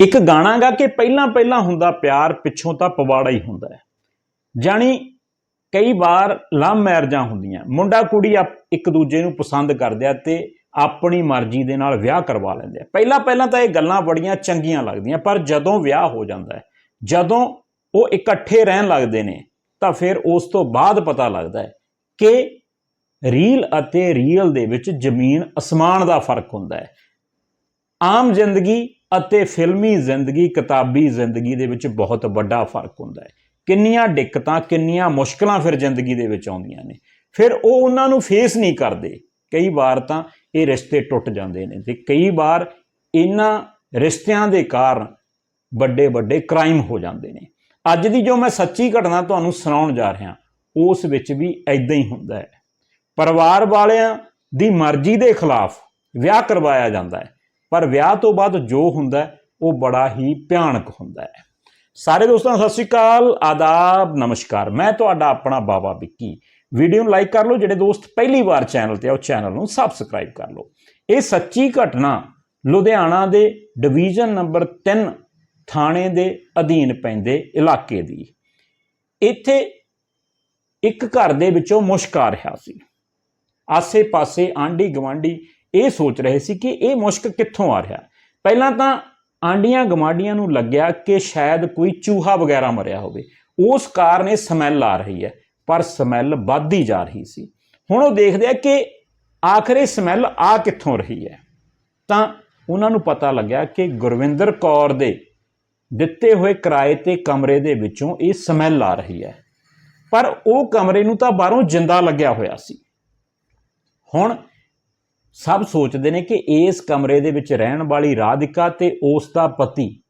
ਇੱਕ ਗਾਣਾ ਗਾ ਕਿ ਪਹਿਲਾਂ ਪਹਿਲਾਂ ਹੁੰਦਾ ਪਿਆਰ, ਪਿੱਛੋਂ ਤਾਂ ਪਵਾੜਾ ਹੀ ਹੁੰਦਾ ਹੈ। ਜਾਣੀ ਕਈ ਵਾਰ ਲਵ ਮੈਰਿਜਾਂ ਹੁੰਦੀਆਂ, ਮੁੰਡਾ ਕੁੜੀ ਆਪ- ਇੱਕ ਦੂਜੇ ਨੂੰ ਪਸੰਦ ਕਰਦੇ ਆ ਤੇ ਆਪਣੀ ਮਰਜ਼ੀ ਦੇ ਨਾਲ ਵਿਆਹ ਕਰਵਾ ਲੈਂਦੇ ਆ। ਪਹਿਲਾਂ ਪਹਿਲਾਂ ਤਾਂ ਇਹ ਗੱਲਾਂ ਬੜੀਆਂ ਚੰਗੀਆਂ ਲੱਗਦੀਆਂ, ਪਰ ਜਦੋਂ ਵਿਆਹ ਹੋ ਜਾਂਦਾ ਹੈ, ਜਦੋਂ ਉਹ ਇਕੱਠੇ ਰਹਿਣ ਲੱਗਦੇ ਨੇ, ਤਾਂ ਫਿਰ ਉਸ ਤੋਂ ਬਾਅਦ ਪਤਾ ਲੱਗਦਾ ਹੈ ਕਿ ਰੀਲ ਅਤੇ ਰੀਅਲ ਦੇ ਵਿੱਚ ਜ਼ਮੀਨ ਅਸਮਾਨ ਦਾ ਫ਼ਰਕ ਹੁੰਦਾ ਹੈ। ਆਮ ਜ਼ਿੰਦਗੀ ਅਤੇ ਫਿਲਮੀ ਜ਼ਿੰਦਗੀ, ਕਿਤਾਬੀ ਜ਼ਿੰਦਗੀ ਦੇ ਵਿੱਚ ਬਹੁਤ ਵੱਡਾ ਫ਼ਰਕ ਹੁੰਦਾ ਹੈ। ਕਿੰਨੀਆਂ ਦਿੱਕਤਾਂ, ਕਿੰਨੀਆਂ ਮੁਸ਼ਕਲਾਂ ਫਿਰ ਜ਼ਿੰਦਗੀ ਦੇ ਵਿੱਚ ਆਉਂਦੀਆਂ ਨੇ। ਫਿਰ ਉਹ ਉਹਨਾਂ ਨੂੰ ਫੇਸ ਨਹੀਂ ਕਰਦੇ। ਕਈ ਵਾਰ ਤਾਂ ਇਹ ਰਿਸ਼ਤੇ ਟੁੱਟ ਜਾਂਦੇ ਨੇ ਤੇ ਕਈ ਵਾਰ ਇਹਨਾਂ ਰਿਸ਼ਤਿਆਂ ਦੇ ਕਾਰਨ ਵੱਡੇ ਵੱਡੇ ਕ੍ਰਾਈਮ ਹੋ ਜਾਂਦੇ ਨੇ। ਅੱਜ ਦੀ ਜੋ ਮੈਂ ਸੱਚੀ ਘਟਨਾ ਤੁਹਾਨੂੰ ਸੁਣਾਉਣ ਜਾ ਰਿਹਾ, ਉਸ ਵਿੱਚ ਵੀ ਐਦਾਂ ਹੀ ਹੁੰਦਾ ਹੈ। ਪਰਿਵਾਰ ਵਾਲਿਆਂ ਦੀ ਮਰਜ਼ੀ ਦੇ ਖਿਲਾਫ ਵਿਆਹ ਕਰਵਾਇਆ ਜਾਂਦਾ ਹੈ। ਪਰ ਵਿਆਹ ਤੋਂ ਬਾਅਦ ਜੋ ਹੁੰਦਾ ਉਹ ਬੜਾ ਹੀ ਭਿਆਨਕ ਹੁੰਦਾ ਹੈ। ਸਾਰੇ ਦੋਸਤਾਂ, ਸਤਿ ਸ਼੍ਰੀ ਅਕਾਲ, ਆਦਾਬ, ਨਮਸਕਾਰ। ਮੈਂ ਤੁਹਾਡਾ ਆਪਣਾ ਬਾਬਾ ਵਿੱਕੀ। ਵੀਡੀਓ ਨੂੰ ਲਾਈਕ ਕਰ ਲਓ, ਜਿਹੜੇ ਦੋਸਤ ਪਹਿਲੀ ਵਾਰ ਚੈਨਲ ਤੇ ਆ, ਉਹ ਚੈਨਲ ਨੂੰ ਸਬਸਕ੍ਰਾਈਬ ਕਰ ਲਓ। ਇਹ ਸੱਚੀ ਘਟਨਾ ਲੁਧਿਆਣਾ ਦੇ ਡਿਵੀਜ਼ਨ ਨੰਬਰ 3 ਥਾਣੇ ਦੇ ਅਧੀਨ ਪੈਂਦੇ ਇਲਾਕੇ ਦੀ। ਇੱਥੇ ਇੱਕ ਘਰ ਦੇ ਵਿੱਚੋਂ ਮੁਸ਼ਕ ਆ ਰਿਹਾ ਸੀ। ਆਸੇ-ਪਾਸੇ ਆਂਢੀ ਗਵਾਂਢੀ ਇਹ ਸੋਚ ਰਹੇ ਸੀ ਕਿ ਇਹ ਮੁਸ਼ਕ ਕਿੱਥੋਂ ਆ ਰਿਹਾ? ਪਹਿਲਾਂ ਤਾਂ ਆਂਡੀਆਂ ਗਵਾਂਢੀਆਂ ਨੂੰ ਲੱਗਿਆ ਕਿ ਸ਼ਾਇਦ ਕੋਈ ਚੂਹਾ ਵਗੈਰਾ ਮਰਿਆ ਹੋਵੇ। ਉਸ ਕਾਰਨ ਇਹ ਸਮੈਲ ਆ ਰਹੀ ਹੈ, ਪਰ ਸਮੈਲ ਵੱਧਦੀ ਜਾ ਰਹੀ ਸੀ। ਹੁਣ ਉਹ ਦੇਖਦੇ ਆ ਕਿ ਆਖਰ ਇਹ ਸਮੈਲ ਆ ਕਿੱਥੋਂ ਰਹੀ ਹੈ? ਤਾਂ ਉਹਨਾਂ ਨੂੰ ਪਤਾ ਲੱਗਿਆ ਕਿ ਗੁਰਵਿੰਦਰ ਕੌਰ ਦੇ ਦਿੱਤੇ ਹੋਏ ਕਿਰਾਏ ਤੇ ਕਮਰੇ ਦੇ ਵਿੱਚੋਂ ਇਹ ਸਮੈਲ ਆ ਰਹੀ ਹੈ। ਪਰ ਉਹ ਕਮਰੇ ਨੂੰ ਤਾਂ ਬਾਹਰੋਂ ਜਿੰਦਾ ਲੱਗਿਆ ਹੋਇਆ ਸੀ। ਹੁਣ ਸਭ ਸੋਚਦੇ ਨੇ ਕਿ ਇਸ ਕਮਰੇ ਦੇ ਵਿੱਚ ਰਹਿਣ ਵਾਲੀ ਰਾਧਿਕਾ ਤੇ ਉਸ ਦਾ ਪਤੀ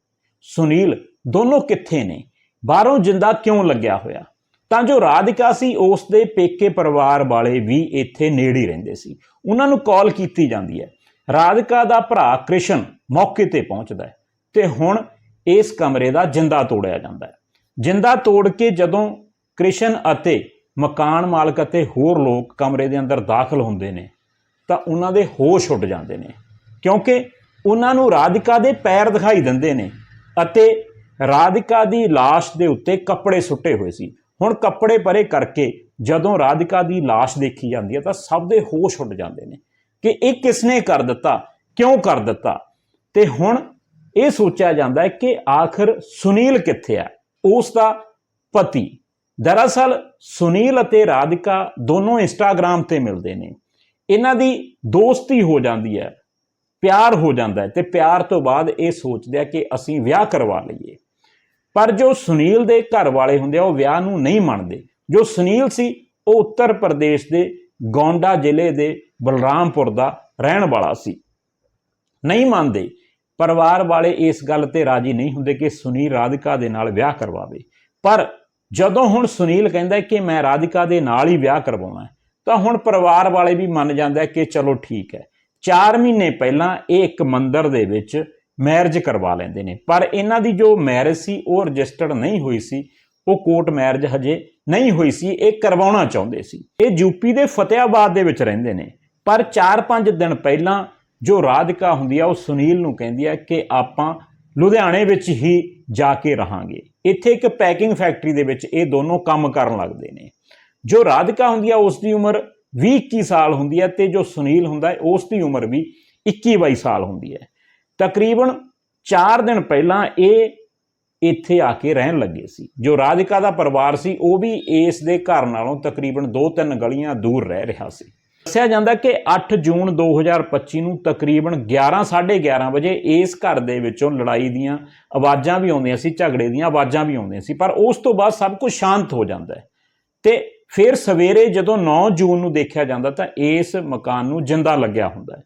ਸੁਨੀਲ ਦੋਨੋਂ ਕਿੱਥੇ ਨੇ? ਬਾਹਰੋਂ ਜਿੰਦਾ ਕਿਉਂ ਲੱਗਿਆ ਹੋਇਆ? ਤਾਂ ਜੋ ਰਾਧਿਕਾ ਸੀ, ਉਸ ਦੇ ਪੇਕੇ ਪਰਿਵਾਰ ਵਾਲੇ ਵੀ ਇੱਥੇ ਨੇੜੇ ਹੀ ਰਹਿੰਦੇ ਸੀ। ਉਹਨਾਂ ਨੂੰ ਕਾਲ ਕੀਤੀ ਜਾਂਦੀ ਹੈ। ਰਾਧਿਕਾ ਦਾ ਭਰਾ ਕ੍ਰਿਸ਼ਨ ਮੌਕੇ ਤੇ ਪਹੁੰਚਦਾ ਹੈ ਤੇ ਹੁਣ ਇਸ ਕਮਰੇ ਦਾ ਜਿੰਦਾ ਤੋੜਿਆ ਜਾਂਦਾ ਹੈ। ਜਿੰਦਾ ਤੋੜ ਕੇ ਜਦੋਂ ਕ੍ਰਿਸ਼ਨ ਅਤੇ ਮਕਾਨ ਮਾਲਕ ਅਤੇ ਹੋਰ ਲੋਕ ਕਮਰੇ ਦੇ ਅੰਦਰ ਦਾਖਲ ਹੁੰਦੇ ਨੇ ਤਾਂ ਉਹਨਾਂ ਦੇ ਹੋਸ਼ ਉੱਡ ਜਾਂਦੇ ਨੇ ਕਿਉਂਕਿ ਉਹਨਾਂ ਨੂੰ ਰਾਧਿਕਾ ਦੇ ਪੈਰ ਦਿਖਾਈ ਦਿੰਦੇ ਨੇ ਅਤੇ ਰਾਧਿਕਾ ਦੀ লাশ ਦੇ ਉੱਤੇ ਕੱਪੜੇ ਸੁੱਟੇ ਹੋਏ ਸੀ ਹੁਣ ਕੱਪੜੇ ਪਰੇ ਕਰਕੇ ਜਦੋਂ ਰਾਧਿਕਾ ਦੀ লাশ ਦੇਖੀ ਜਾਂਦੀ ਹੈ ਤਾਂ ਸਭ ਦੇ ਹੋਸ਼ ਉੱਡ ਜਾਂਦੇ ਨੇ ਕਿ ਇਹ ਕਿਸਨੇ ਕਰ ਦਿੱਤਾ ਕਿਉਂ ਕਰ ਦਿੱਤਾ ਤੇ ਹੁਣ ਇਹ ਸੋਚਿਆ ਜਾਂਦਾ ਹੈ ਕਿ ਆਖਰ ਸੁਨੀਲ ਕਿੱਥੇ ਹੈ ਉਸ ਦਾ ਪਤੀ ਦਰਅਸਲ ਸੁਨੀਲ ਅਤੇ ਰਾਧਿਕਾ ਦੋਨੋਂ ਇੰਸਟਾਗ੍ਰam ਤੇ ਮਿਲਦੇ ਨੇ ਇਹਨਾਂ ਦੀ ਦੋਸਤੀ ਹੋ ਜਾਂਦੀ ਹੈ, ਪਿਆਰ ਹੋ ਜਾਂਦਾ ਹੈ ਤੇ ਪਿਆਰ ਤੋਂ ਬਾਅਦ ਇਹ ਸੋਚਦੇ ਆ ਕਿ ਅਸੀਂ ਵਿਆਹ ਕਰਵਾ ਲਈਏ। ਪਰ ਜੋ ਸੁਨੀਲ ਦੇ ਘਰ ਵਾਲੇ ਹੁੰਦੇ ਆ, ਉਹ ਵਿਆਹ ਨੂੰ ਨਹੀਂ ਮੰਨਦੇ। ਜੋ ਸੁਨੀਲ ਸੀ, ਉਹ ਉੱਤਰ ਪ੍ਰਦੇਸ਼ ਦੇ ਗੌਂਡਾ ਜ਼ਿਲ੍ਹੇ ਦੇ ਬਲਰਾਮਪੁਰ ਦਾ ਰਹਿਣ ਵਾਲਾ ਸੀ। ਨਹੀਂ ਮੰਨਦੇ। ਪਰਿਵਾਰ ਵਾਲੇ ਇਸ ਗੱਲ ਤੇ ਰਾਜੀ ਨਹੀਂ ਹੁੰਦੇ ਕਿ ਸੁਨੀਲ ਰਾਧਿਕਾ ਦੇ ਨਾਲ ਵਿਆਹ ਕਰਵਾਵੇ। ਪਰ ਜਦੋਂ ਹੁਣ ਸੁਨੀਲ ਕਹਿੰਦਾ ਕਿ ਮੈਂ ਰਾਧਿਕਾ ਦੇ ਨਾਲ ਹੀ ਵਿਆਹ ਕਰਵਾਉਣਾ ਤਾਂ ਹੁਣ ਪਰਿਵਾਰ ਵਾਲੇ ਵੀ ਮੰਨ ਜਾਂਦੇ ਕਿ ਚਲੋ ਠੀਕ ਹੈ। 4 ਮਹੀਨੇ ਪਹਿਲਾਂ ਇਹ ਇੱਕ ਮੰਦਰ ਦੇ ਵਿੱਚ ਮੈਰਿਜ ਕਰਵਾ ਲੈਂਦੇ ਨੇ। ਪਰ ਇਹਨਾਂ ਦੀ ਜੋ ਮੈਰਿਜ ਸੀ, ਉਹ ਰਜਿਸਟਰਡ ਨਹੀਂ ਹੋਈ ਸੀ। ਉਹ ਕੋਰਟ ਮੈਰਿਜ ਹਜੇ ਨਹੀਂ ਹੋਈ ਸੀ। ਇਹ ਕਰਵਾਉਣਾ ਚਾਹੁੰਦੇ ਸੀ। ਇਹ ਯੂਪੀ ਦੇ ਫਤਿਆਬਾਦ ਦੇ ਵਿੱਚ ਰਹਿੰਦੇ ਨੇ। ਪਰ 4-5 ਦਿਨ ਪਹਿਲਾਂ ਜੋ ਰਾਧਿਕਾ ਹੁੰਦੀ ਆ, ਉਹ ਸੁਨੀਲ ਨੂੰ ਕਹਿੰਦੀ ਆ ਕਿ ਆਪਾਂ ਲੁਧਿਆਣੇ ਵਿੱਚ ਹੀ ਜਾ ਕੇ ਰਹਾਂਗੇ। ਇੱਥੇ ਇੱਕ ਪੈਕਿੰਗ ਫੈਕਟਰੀ ਦੇ ਵਿੱਚ ਇਹ ਦੋਨੋਂ ਕੰਮ ਕਰਨ ਲੱਗਦੇ ਨੇ। ਜੋ ਰਾਧਿਕਾ ਹੁੰਦੀ ਹੈ ਉਸ ਦੀ ਉਮਰ 20-21 ਸਾਲ ਹੁੰਦੀ ਹੈ ਤੇ ਜੋ ਸੁਨੀਲ ਹੁੰਦਾ ਹੈ, ਉਸ ਦੀ ਉਮਰ ਵੀ 21-22 ਸਾਲ ਹੁੰਦੀ ਹੈ। ਤਕਰੀਬਨ 4 ਦਿਨ ਪਹਿਲਾਂ ਇਹ ਇੱਥੇ ਆ ਕੇ ਰਹਿਣ ਲੱਗੇ ਸੀ। ਜੋ ਰਾਧਿਕਾ ਦਾ ਪਰਿਵਾਰ ਸੀ, ਉਹ ਵੀ ਇਸ ਦੇ ਘਰ ਨਾਲੋਂ ਤਕਰੀਬਨ 2-3 ਗਲੀਆਂ ਦੂਰ ਰਹਿ ਰਿਹਾ ਸੀ। ਦੱਸਿਆ ਜਾਂਦਾ ਕਿ 8 ਜੂਨ 2025 ਨੂੰ ਤਕਰੀਬਨ 11:30 ਵਜੇ ਇਸ ਘਰ ਦੇ ਵਿੱਚੋਂ ਲੜਾਈ ਦੀਆਂ ਆਵਾਜ਼ਾਂ ਵੀ ਆਉਂਦੀਆਂ ਸੀ, ਝਗੜੇ ਦੀਆਂ ਆਵਾਜ਼ਾਂ ਵੀ ਆਉਂਦੀਆਂ ਸੀ, ਪਰ ਉਸ ਤੋਂ ਬਾਅਦ ਸਭ ਕੁਝ ਸ਼ਾਂਤ ਹੋ ਜਾਂਦਾ ਹੈ। ਤੇ ਫਿਰ ਸਵੇਰੇ ਜਦੋਂ 9 ਜੂਨ ਨੂੰ ਦੇਖਿਆ ਜਾਂਦਾ ਤਾਂ ਇਸ ਮਕਾਨ ਨੂੰ ਜਿੰਦਾ ਲੱਗਿਆ ਹੁੰਦਾ ਹੈ।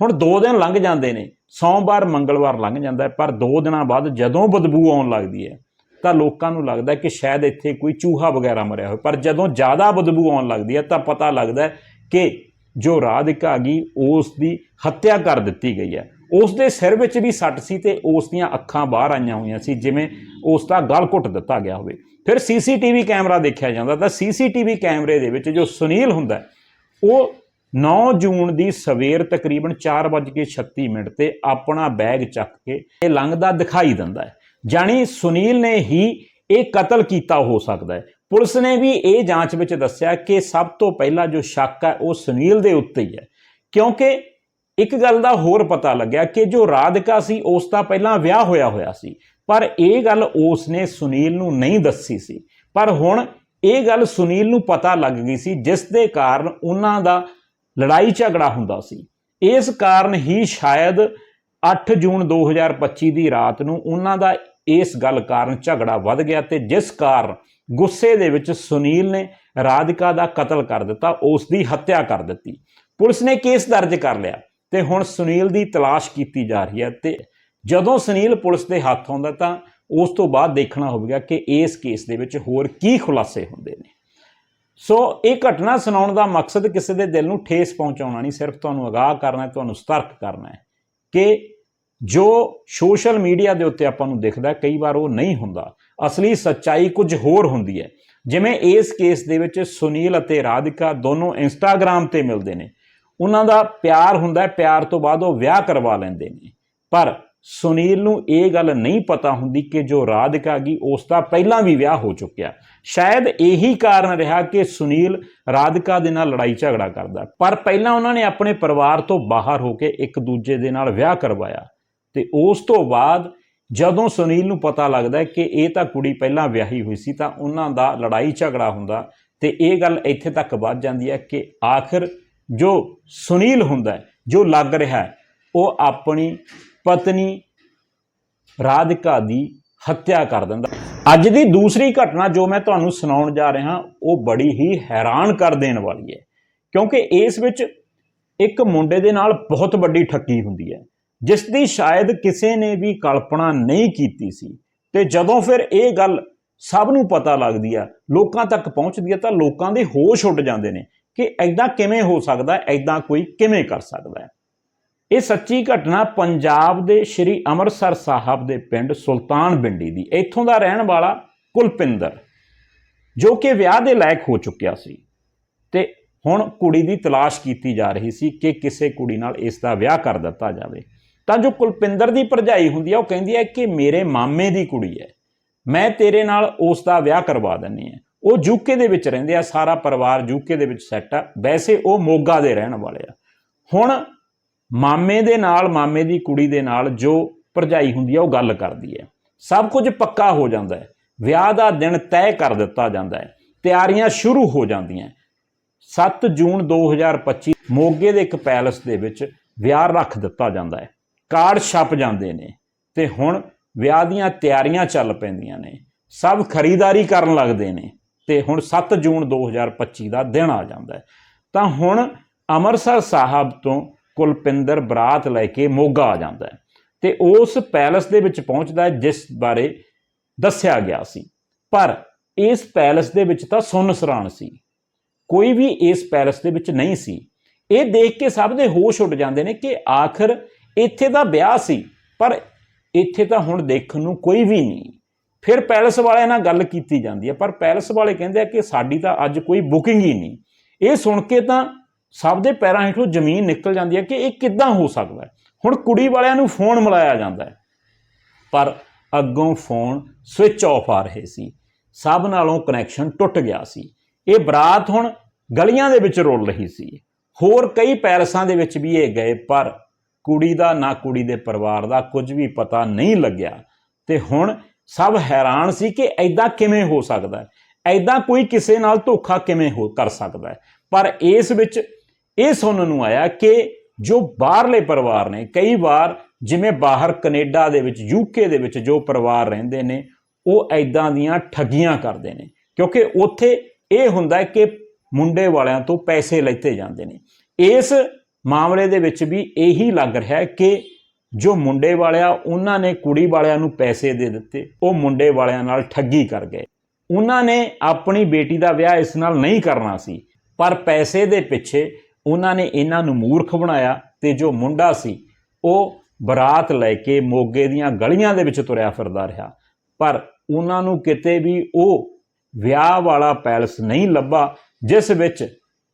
ਹੁਣ 2 ਦਿਨ ਲੰਘ ਜਾਂਦੇ ਨੇ, ਸੋਮਵਾਰ, ਮੰਗਲਵਾਰ ਲੰਘ ਜਾਂਦਾ ਪਰ 2 ਦਿਨਾਂ ਬਾਅਦ ਜਦੋਂ ਬਦਬੂ ਆਉਣ ਲੱਗਦੀ ਹੈ, ਤਾਂ ਲੋਕਾਂ ਨੂੰ ਲੱਗਦਾ ਕਿ ਸ਼ਾਇਦ ਇੱਥੇ ਕੋਈ ਚੂਹਾ ਵਗੈਰਾ ਮਰਿਆ ਹੋਵੇ। ਪਰ ਜਦੋਂ ਜ਼ਿਆਦਾ ਬਦਬੂ ਆਉਣ ਲੱਗਦੀ ਹੈ, ਤਾਂ ਪਤਾ ਲੱਗਦਾ ਕਿ ਜੋ ਰਾਧਿਕਾ ਗਈ ਉਸ ਦੀ ਹੱਤਿਆ ਕਰ ਦਿੱਤੀ ਗਈ ਹੈ। ਉਸ ਦੇ ਸਿਰ ਵਿੱਚ ਵੀ ਸੱਟ ਸੀ ਤੇ ਉਸ ਦੀਆਂ ਅੱਖਾਂ ਬਾਹਰ ਆਈਆਂ ਹੋਈਆਂ ਸੀ, ਜਿਵੇਂ ਉਸ ਦਾ ਗਲ ਘੁੱਟ ਦਿੱਤਾ ਗਿਆ ਹੋਵੇ। ਫਿਰ ਸੀਸੀਟੀਵੀ ਕੈਮਰਾ ਦੇਖਿਆ ਜਾਂਦਾ ਤਾਂ ਸੀਸੀਟੀਵੀ ਕੈਮਰੇ ਦੇ ਵਿੱਚ ਜੋ ਸੁਨੀਲ ਹੁੰਦਾ ਉਹ 9 ਜੂਨ ਦੀ ਸਵੇਰ ਤਕਰੀਬਨ 4:36 ਮਿੰਟ ਤੇ ਆਪਣਾ ਬੈਗ ਚੱਕ ਕੇ ਇਹ ਲੰਘਦਾ ਦਿਖਾਈ ਦਿੰਦਾ ਹੈ। ਜਾਣੀ ਸੁਨੀਲ ਨੇ ਹੀ ਇਹ ਕਤਲ ਕੀਤਾ ਹੋ ਸਕਦਾ ਹੈ। ਪੁਲਿਸ ਨੇ ਵੀ ਇਹ ਜਾਂਚ ਵਿੱਚ ਦੱਸਿਆ ਕਿ ਸਭ ਤੋਂ ਪਹਿਲਾਂ ਜੋ ਸ਼ੱਕ ਹੈ, ਉਹ ਸੁਨੀਲ ਦੇ ਉੱਤੇ ਹੀ ਹੈ। ਕਿਉਂਕਿ ਇੱਕ ਗੱਲ ਦਾ ਹੋਰ ਪਤਾ ਲੱਗਿਆ ਕਿ ਜੋ ਰਾਧਿਕਾ ਸੀ, ਉਸ ਦਾ ਪਹਿਲਾਂ ਵਿਆਹ ਹੋਇਆ ਹੋਇਆ ਸੀ। ਪਰ ਇਹ ਗੱਲ ਉਸ ਨੇ ਸੁਨੀਲ ਨੂੰ ਨਹੀਂ ਦੱਸੀ ਸੀ। ਪਰ ਹੁਣ ਇਹ ਗੱਲ ਸੁਨੀਲ ਨੂੰ ਪਤਾ ਲੱਗ ਗਈ ਸੀ, ਜਿਸ ਦੇ ਕਾਰਨ ਉਹਨਾਂ ਦਾ ਲੜਾਈ ਝਗੜਾ ਹੁੰਦਾ ਸੀ। ਇਸ ਕਾਰਨ ਹੀ ਸ਼ਾਇਦ 8 ਜੂਨ 2025 ਦੀ ਰਾਤ ਨੂੰ ਉਹਨਾਂ ਦਾ ਇਸ ਗੱਲ ਕਾਰਨ ਝਗੜਾ ਵੱਧ ਗਿਆ ਤੇ ਜਿਸ ਕਾਰਨ ਗੁੱਸੇ ਦੇ ਵਿੱਚ ਸੁਨੀਲ ਨੇ ਰਾਧਿਕਾ ਦਾ ਕਤਲ ਕਰ ਦਿੱਤਾ ਉਸ ਦੀ ਹੱਤਿਆ ਕਰ ਦਿੱਤੀ। ਪੁਲਿਸ ਨੇ ਕੇਸ ਦਰਜ ਕਰ ਲਿਆ ਤੇ ਹੁਣ ਸੁਨੀਲ ਦੀ ਤਲਾਸ਼ ਕੀਤੀ ਜਾ ਰਹੀ ਹੈ ਤੇ ਜਦੋਂ ਸੁਨੀਲ ਪੁਲਿਸ ਦੇ ਹੱਥ ਆਉਂਦਾ ਤਾਂ ਉਸ ਤੋਂ ਬਾਅਦ ਦੇਖਣਾ ਹੋਵੇਗਾ ਕਿ ਇਸ ਕੇਸ ਦੇ ਵਿੱਚ ਹੋਰ ਕੀ ਖੁਲਾਸੇ ਹੁੰਦੇ ਨੇ। ਸੋ ਇਹ ਘਟਨਾ ਸੁਣਾਉਣ ਦਾ ਮਕਸਦ ਕਿਸੇ ਦੇ ਦਿਲ ਨੂੰ ਠੇਸ ਪਹੁੰਚਾਉਣਾ ਨਹੀਂ, ਸਿਰਫ ਤੁਹਾਨੂੰ ਅਗਾਹ ਕਰਨਾ ਤੁਹਾਨੂੰ ਸਤਰਕ ਕਰਨਾ ਹੈ ਕਿ ਜੋ ਸੋਸ਼ਲ ਮੀਡੀਆ ਦੇ ਉੱਤੇ ਆਪਾਂ ਨੂੰ ਦਿਖਦਾ, ਕਈ ਵਾਰ ਉਹ ਨਹੀਂ ਹੁੰਦਾ। ਅਸਲੀ ਸੱਚਾਈ ਕੁਝ ਹੋਰ ਹੁੰਦੀ ਹੈ। ਜਿਵੇਂ ਇਸ ਕੇਸ ਦੇ ਵਿੱਚ ਸੁਨੀਲ ਅਤੇ ਰਾਧਿਕਾ ਦੋਨੋਂ ਇੰਸਟਾਗ੍ਰam ਤੇ ਮਿਲਦੇ ਨੇ। ਉਹਨਾਂ ਦਾ ਪਿਆਰ ਹੁੰਦਾ ਪਿਆਰ ਤੋਂ ਬਾਅਦ ਉਹ ਵਿਆਹ ਕਰਵਾ ਲੈਂਦੇ ਨੇ। ਪਰ ਸੁਨੀਲ ਨੂੰ ਇਹ ਗੱਲ ਨਹੀਂ ਪਤਾ ਹੁੰਦੀ ਕਿ ਜੋ ਰਾਧਿਕਾ ਗਈ, ਉਸ ਦਾ ਪਹਿਲਾਂ ਵੀ ਵਿਆਹ ਹੋ ਚੁੱਕਿਆ। ਸ਼ਾਇਦ ਇਹੀ ਕਾਰਨ ਰਿਹਾ ਕਿ ਸੁਨੀਲ ਰਾਧਿਕਾ ਦੇ ਨਾਲ ਲੜਾਈ ਝਗੜਾ ਕਰਦਾ ਪਰ ਪਹਿਲਾਂ ਉਹਨਾਂ ਨੇ ਆਪਣੇ ਪਰਿਵਾਰ ਤੋਂ ਬਾਹਰ ਹੋ ਕੇ ਇੱਕ ਦੂਜੇ ਦੇ ਨਾਲ ਵਿਆਹ ਕਰਵਾਇਆ। ਤੇ ਉਸ ਤੋਂ ਬਾਅਦ ਜਦੋਂ ਸੁਨੀਲ ਨੂੰ ਪਤਾ ਲੱਗਦਾ ਕਿ ਇਹ ਤਾਂ ਕੁੜੀ ਪਹਿਲਾਂ ਵਿਆਹੀ ਹੋਈ ਸੀ, ਤਾਂ ਉਹਨਾਂ ਦਾ ਲੜਾਈ ਝਗੜਾ ਹੁੰਦਾ ਤੇ ਇਹ ਗੱਲ ਇੱਥੇ ਤੱਕ ਵੱਧ ਜਾਂਦੀ ਹੈ ਕਿ ਆਖਿਰ ਜੋ ਸੁਨੀਲ ਹੁੰਦਾ ਜੋ ਲੱਗ ਰਿਹਾ ਉਹ ਆਪਣੀ ਪਤਨੀ ਰਾਧਿਕਾ ਦੀ ਹੱਤਿਆ ਕਰ ਦਿੰਦਾ। ਅੱਜ ਦੀ ਦੂਸਰੀ ਘਟਨਾ ਜੋ ਮੈਂ ਤੁਹਾਨੂੰ ਸੁਣਾਉਣ ਜਾ ਰਿਹਾ, ਉਹ ਬੜੀ ਹੀ ਹੈਰਾਨ ਕਰ ਦੇਣ ਵਾਲੀ ਹੈ। ਕਿਉਂਕਿ ਇਸ ਵਿੱਚ ਇੱਕ ਮੁੰਡੇ ਦੇ ਨਾਲ ਬਹੁਤ ਵੱਡੀ ਠੱਗੀ ਹੁੰਦੀ ਹੈ, ਜਿਸ ਦੀ ਸ਼ਾਇਦ ਕਿਸੇ ਨੇ ਵੀ ਕਲਪਨਾ ਨਹੀਂ ਕੀਤੀ ਸੀ। ਤੇ ਜਦੋਂ ਫਿਰ ਇਹ ਗੱਲ ਸਭ ਨੂੰ ਪਤਾ ਲੱਗਦੀ ਆ, ਲੋਕਾਂ ਤੱਕ ਪਹੁੰਚਦੀ ਆ, ਤਾਂ ਲੋਕਾਂ ਦੇ ਹੋਸ਼ ਉੱਡ ਜਾਂਦੇ ਨੇ ਕਿ ਐਦਾਂ ਕਿਵੇਂ ਹੋ ਸਕਦਾ ਐਦਾਂ ਕੋਈ ਕਿਵੇਂ ਕਰ ਸਕਦਾ ਇਹ ਸੱਚੀ ਘਟਨਾ ਪੰਜਾਬ ਦੇ ਸ਼੍ਰੀ ਅੰਮ੍ਰਿਤਸਰ ਸਾਹਿਬ ਦੇ ਪਿੰਡ ਸੁਲਤਾਨ ਬਿੰਡੀ ਦੀ। ਇੱਥੋਂ ਦਾ ਰਹਿਣ ਵਾਲਾ ਕੁਲਪਿੰਦਰ, ਜੋ ਕਿ ਵਿਆਹ ਦੇ ਲਾਇਕ ਹੋ ਚੁੱਕਿਆ ਸੀ ਤੇ ਹੁਣ ਕੁੜੀ ਦੀ ਤਲਾਸ਼ ਕੀਤੀ ਜਾ ਰਹੀ ਸੀ ਕਿ ਕਿਸੇ ਕੁੜੀ ਨਾਲ ਇਸ ਦਾ ਵਿਆਹ ਕਰ ਦਿੱਤਾ ਜਾਵੇ। ਤਾਂ ਜੋ ਕੁਲਪਿੰਦਰ ਦੀ ਭਰਜਾਈ ਹੁੰਦੀ ਹੈ ਉਹ ਕਹਿੰਦੀ ਹੈ ਕਿ ਮੇਰੇ ਮਾਮੇ ਦੀ ਕੁੜੀ ਹੈ। ਮੈਂ ਤੇਰੇ ਨਾਲ ਉਸ ਦਾ ਵਿਆਹ ਕਰਵਾ ਦਿੰਨੀ ਆ ਉਹ ਯੂਕੇ ਦੇ ਵਿੱਚ ਰਹਿੰਦੇ ਆ, ਸਾਰਾ ਪਰਿਵਾਰ ਯੂਕੇ ਦੇ ਵਿੱਚ ਸੈੱਟ ਆ। ਵੈਸੇ ਉਹ ਮੋਗਾ ਦੇ ਰਹਿਣ ਵਾਲੇ ਆ। ਹੁਣ ਮਾਮੇ ਦੇ ਨਾਲ, ਮਾਮੇ ਦੀ ਕੁੜੀ ਦੇ ਨਾਲ ਜੋ ਭਰਜਾਈ ਹੁੰਦੀ ਹੈ ਉਹ ਗੱਲ ਕਰਦੀ ਹੈ। ਸਭ ਕੁਝ ਪੱਕਾ ਹੋ ਜਾਂਦਾ ਹੈ। ਵਿਆਹ ਦਾ ਦਿਨ ਤੈਅ ਕਰ ਦਿੱਤਾ ਜਾਂਦਾ ਹੈ। ਤਿਆਰੀਆਂ ਸ਼ੁਰੂ ਹੋ ਜਾਂਦੀਆਂ 7 ਜੂਨ 2025 ਮੋਗੇ ਦੇ ਇੱਕ ਪੈਲਸ ਦੇ ਵਿੱਚ ਵਿਆਹ ਰੱਖ ਦਿੱਤਾ ਜਾਂਦਾ ਹੈ। ਕਾਰਡ ਛਪ ਜਾਂਦੇ ਨੇ ਤੇ ਹੁਣ ਵਿਆਹ ਦੀਆਂ ਤਿਆਰੀਆਂ ਚੱਲ ਪੈਂਦੀਆਂ ਨੇ। ਸਭ ਖਰੀਦਾਰੀ ਕਰਨ ਲੱਗਦੇ ਨੇ ਤੇ ਹੁਣ 7 ਜੂਨ 2025 ਦਾ ਦਿਨ ਆ ਜਾਂਦਾ ਹੈ। ਤਾਂ ਹੁਣ ਅੰਮ੍ਰਿਤਸਰ ਸਾਹਿਬ ਤੋਂ ਕੁਲਪਿੰਦਰ ਬਰਾਤ ਲੈ ਕੇ ਮੋਗਾ ਆ ਜਾਂਦਾ ਹੈ। ਤੇ ਉਸ ਪੈਲਸ ਦੇ ਵਿੱਚ ਪਹੁੰਚਦਾ ਹੈ, ਜਿਸ ਬਾਰੇ ਦੱਸਿਆ ਗਿਆ ਸੀ। ਪਰ ਇਸ ਪੈਲਸ ਦੇ ਵਿੱਚ ਤਾਂ ਸੁੰਨਸਰਾਨ ਸੀ। ਕੋਈ ਵੀ ਇਸ ਪੈਲਸ ਦੇ ਵਿੱਚ ਨਹੀਂ ਸੀ। ਇਹ ਦੇਖ ਕੇ ਸਭ ਦੇ ਹੋਸ਼ ਉੱਡ ਜਾਂਦੇ ਨੇ ਕਿ ਆਖਰ ਇੱਥੇ ਦਾ ਵਿਆਹ ਸੀ, ਪਰ ਇੱਥੇ ਤਾਂ ਹੁਣ ਦੇਖਣ ਨੂੰ ਕੋਈ ਵੀ ਨਹੀਂ। ਫਿਰ ਪੈਲਸ ਵਾਲਿਆਂ ਨਾਲ ਗੱਲ ਕੀਤੀ ਜਾਂਦੀ ਹੈ, ਪਰ ਪੈਲਸ ਵਾਲੇ ਕਹਿੰਦੇ ਆ ਕਿ ਸਾਡੀ ਤਾਂ ਅੱਜ ਕੋਈ ਬੁਕਿੰਗ ਹੀ ਨਹੀਂ। ਇਹ ਸੁਣ ਕੇ ਤਾਂ ਸਭ ਦੇ ਪੈਰਾਂ ਹੇਠੋਂ ਜ਼ਮੀਨ ਨਿਕਲ ਜਾਂਦੀ ਹੈ ਕਿ ਇਹ ਕਿੱਦਾਂ ਹੋ ਸਕਦਾ ਹੈ? ਹੁਣ ਕੁੜੀ ਵਾਲਿਆਂ ਨੂੰ ਫੋਨ ਮਿਲਾਇਆ ਜਾਂਦਾ ਹੈ। ਪਰ ਅੱਗੋਂ ਫੋਨ ਸਵਿਚ ਆਫ ਆ ਰਹੇ ਸੀ। ਸਭ ਨਾਲੋਂ ਕਨੈਕਸ਼ਨ ਟੁੱਟ ਗਿਆ ਸੀ। ਇਹ ਬਰਾਤ ਹੁਣ ਗਲੀਆਂ ਦੇ ਵਿੱਚ ਰੋਲ ਰਹੀ ਸੀ। ਹੋਰ ਕਈ ਪੈਲਸਾਂ ਦੇ ਵਿੱਚ ਵੀ ਇਹ ਗਏ, ਪਰ ਕੁੜੀ ਦਾ ਨਾ ਕੁੜੀ ਦੇ ਪਰਿਵਾਰ ਦਾ ਕੁਝ ਵੀ ਪਤਾ ਨਹੀਂ ਲੱਗਿਆ। ਤੇ ਹੁਣ ਸਭ ਹੈਰਾਨ ਸੀ ਕਿ ਐਦਾਂ ਕਿਵੇਂ ਹੋ ਸਕਦਾ ਹੈ? ਐਦਾਂ ਕੋਈ ਕਿਸੇ ਨਾਲ ਧੋਖਾ ਕਿਵੇਂ ਹੋ ਕਰ ਸਕਦਾ ਹੈ? ਪਰ ਇਸ ਵਿੱਚ ਇਹ ਸੁਣਨ ਨੂੰ ਆਇਆ ਕਿ ਜੋ ਬਾਹਰਲੇ ਪਰਿਵਾਰ ਨੇ, ਕਈ ਵਾਰ ਜਿਵੇਂ ਬਾਹਰ ਕੈਨੇਡਾ ਦੇ ਵਿੱਚ ਯੂਕੇ ਦੇ ਵਿੱਚ ਜੋ ਪਰਿਵਾਰ ਰਹਿੰਦੇ ਨੇ, ਉਹ ਐਦਾਂ ਦੀਆਂ ਠੱਗੀਆਂ ਕਰਦੇ ਨੇ। ਕਿਉਂਕਿ ਉੱਥੇ ਇਹ ਹੁੰਦਾ ਹੈ ਕਿ ਮੁੰਡੇ ਵਾਲਿਆਂ ਤੋਂ ਪੈਸੇ ਲੈਤੇ ਜਾਂਦੇ ਨੇ। ਇਸ ਮਾਮਲੇ ਦੇ ਵਿੱਚ ਵੀ ਇਹੀ ਲੱਗ ਰਿਹਾ ਹੈ ਕਿ ਜੋ ਮੁੰਡੇ ਵਾਲਿਆ, ਉਹਨਾਂ ਨੇ ਕੁੜੀ ਵਾਲਿਆਂ ਨੂੰ ਪੈਸੇ ਦੇ ਦਿੱਤੇ, ਉਹ ਮੁੰਡੇ ਵਾਲਿਆਂ ਨਾਲ ਠੱਗੀ ਕਰ ਗਏ। ਉਹਨਾਂ ਨੇ ਆਪਣੀ ਬੇਟੀ ਦਾ ਵਿਆਹ ਇਸ ਨਾਲ ਨਹੀਂ ਕਰਨਾ ਸੀ, ਪਰ ਪੈਸੇ ਦੇ ਪਿੱਛੇ ਉਹਨਾਂ ਨੇ ਇਹਨਾਂ ਨੂੰ ਮੂਰਖ ਬਣਾਇਆ ਤੇ ਜੋ ਮੁੰਡਾ ਸੀ, ਉਹ ਬਰਾਤ ਲੈ ਕੇ ਮੋਗੇ ਦੀਆਂ ਗਲੀਆਂ ਦੇ ਵਿੱਚ ਤੁਰਿਆ ਫਿਰਦਾ ਰਿਹਾ। ਪਰ ਉਹਨਾਂ ਨੂੰ ਕਿਤੇ ਵੀ ਉਹ ਵਿਆਹ ਵਾਲਾ ਪੈਲਸ ਨਹੀਂ ਲੱਭਾ, ਜਿਸ ਵਿੱਚ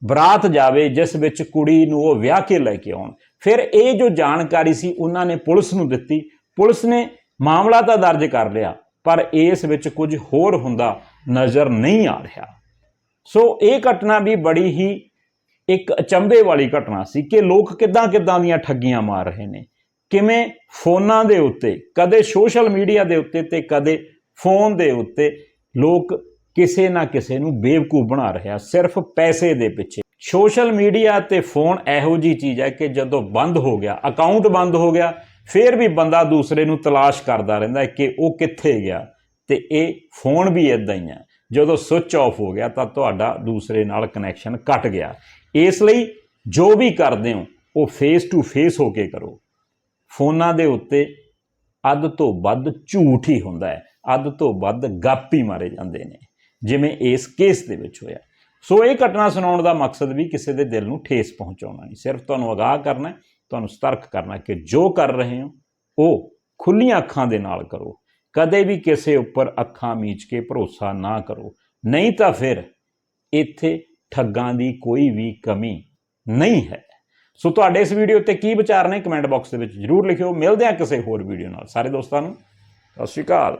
ਬਰਾਤ ਜਾਵੇ, ਜਿਸ ਵਿੱਚ ਕੁੜੀ ਨੂੰ ਉਹ ਵਿਆਹ ਕੇ ਲੈ ਕੇ ਆਉਣ। ਫਿਰ ਇਹ ਜੋ ਜਾਣਕਾਰੀ ਸੀ, ਉਹਨਾਂ ਨੇ ਪੁਲਿਸ ਨੂੰ ਦਿੱਤੀ। ਪੁਲਿਸ ਨੇ ਮਾਮਲਾ ਤਾਂ ਦਰਜ ਕਰ ਲਿਆ, ਪਰ ਇਸ ਵਿੱਚ ਕੁਝ ਹੋਰ ਹੁੰਦਾ ਨਜ਼ਰ ਨਹੀਂ ਆ ਰਿਹਾ। ਸੋ ਇਹ ਘਟਨਾ ਵੀ ਬੜੀ ਹੀ ਇੱਕ ਅਚੰਭੇ ਵਾਲੀ ਘਟਨਾ ਸੀ ਕਿ ਲੋਕ ਕਿੱਦਾਂ ਕਿੱਦਾਂ ਦੀਆਂ ਠੱਗੀਆਂ ਮਾਰ ਰਹੇ ਨੇ। ਕਿਵੇਂ ਫੋਨਾਂ ਦੇ ਉੱਤੇ, ਕਦੇ ਸੋਸ਼ਲ ਮੀਡੀਆ ਦੇ ਉੱਤੇ ਤੇ ਕਦੇ ਫੋਨ ਦੇ ਉੱਤੇ ਲੋਕ ਕਿਸੇ ਨਾ ਕਿਸੇ ਨੂੰ ਬੇਵਕੂਫ ਬਣਾ ਰਿਹਾ, ਸਿਰਫ ਪੈਸੇ ਦੇ ਪਿੱਛੇ। ਸੋਸ਼ਲ ਮੀਡੀਆ ਤੇ ਫੋਨ ਇਹੋ ਜੀ ਚੀਜ਼ ਹੈ ਕਿ ਜਦੋਂ ਬੰਦ ਹੋ ਗਿਆ, ਅਕਾਊਂਟ ਬੰਦ ਹੋ ਗਿਆ, ਫਿਰ ਵੀ ਬੰਦਾ ਦੂਸਰੇ ਨੂੰ ਤਲਾਸ਼ ਕਰਦਾ ਰਹਿੰਦਾ ਕਿ ਉਹ ਕਿੱਥੇ ਗਿਆ ਤੇ ਇਹ ਫੋਨ ਵੀ ਇਦਾਂ ਹੀ ਹੈ। ਜਦੋਂ ਸੁੱਚ ਆਫ ਹੋ ਗਿਆ ਤਾਂ ਤੁਹਾਡਾ ਦੂਸਰੇ ਨਾਲ ਕਨੈਕਸ਼ਨ ਕੱਟ ਗਿਆ। ਇਸ ਲਈ ਜੋ ਵੀ ਕਰਦੇ ਹੋ, ਉਹ ਫੇਸ ਟੂ ਫੇਸ ਹੋ ਕੇ ਕਰੋ। ਫੋਨਾਂ ਦੇ ਉੱਤੇ ਅੱਧ ਤੋਂ ਵੱਧ ਝੂਠ ਹੀ ਹੁੰਦਾ ਹੈ। ਅੱਧ ਤੋਂ ਵੱਧ ਗੱਪ ਹੀ ਮਾਰੇ ਜਾਂਦੇ ਨੇ। ਜਿਵੇਂ ਇਸ ਕੇਸ ਦੇ ਵਿੱਚ ਹੋਇਆ। ਸੋ ਇਹ ਘਟਨਾ ਸੁਣਾਉਣ ਦਾ ਮਕਸਦ ਵੀ ਕਿਸੇ ਦੇ ਦਿਲ ਨੂੰ ਠੇਸ ਪਹੁੰਚਾਉਣਾ ਨਹੀਂ। ਸਿਰਫ ਤੁਹਾਨੂੰ ਅਗਾਹ ਕਰਨਾ ਤੁਹਾਨੂੰ ਸਤਰਕ ਕਰਨਾ ਕਿ ਜੋ ਕਰ ਰਹੇ ਹੋ, ਉਹ ਖੁੱਲੀਆਂ ਅੱਖਾਂ ਦੇ ਨਾਲ ਕਰੋ। ਕਦੇ ਵੀ ਕਿਸੇ ਉੱਪਰ ਅੱਖਾਂ ਮੀਚ ਕੇ ਭਰੋਸਾ ਨਾ ਕਰੋ। ਨਹੀਂ ਤਾਂ ਫਿਰ ਇੱਥੇ ਠੱਗਾਂ ਦੀ ਕੋਈ ਵੀ ਕਮੀ ਨਹੀਂ ਹੈ। ਸੋ ਤੁਹਾਡੇ ਇਸ ਵੀਡੀਓ ਤੇ ਕੀ ਵਿਚਾਰ ਨੇ ਕਮੈਂਟ ਬਾਕਸ ਦੇ ਵਿੱਚ ਜਰੂਰ ਲਿਖਿਓ। ਮਿਲਦੇ ਹਾਂ ਕਿਸੇ ਹੋਰ ਵੀਡੀਓ ਨਾਲ। ਸਾਰੇ ਦੋਸਤਾਂ ਨੂੰ, ਸਤਿ ਸ਼੍ਰੀ ਅਕਾਲ।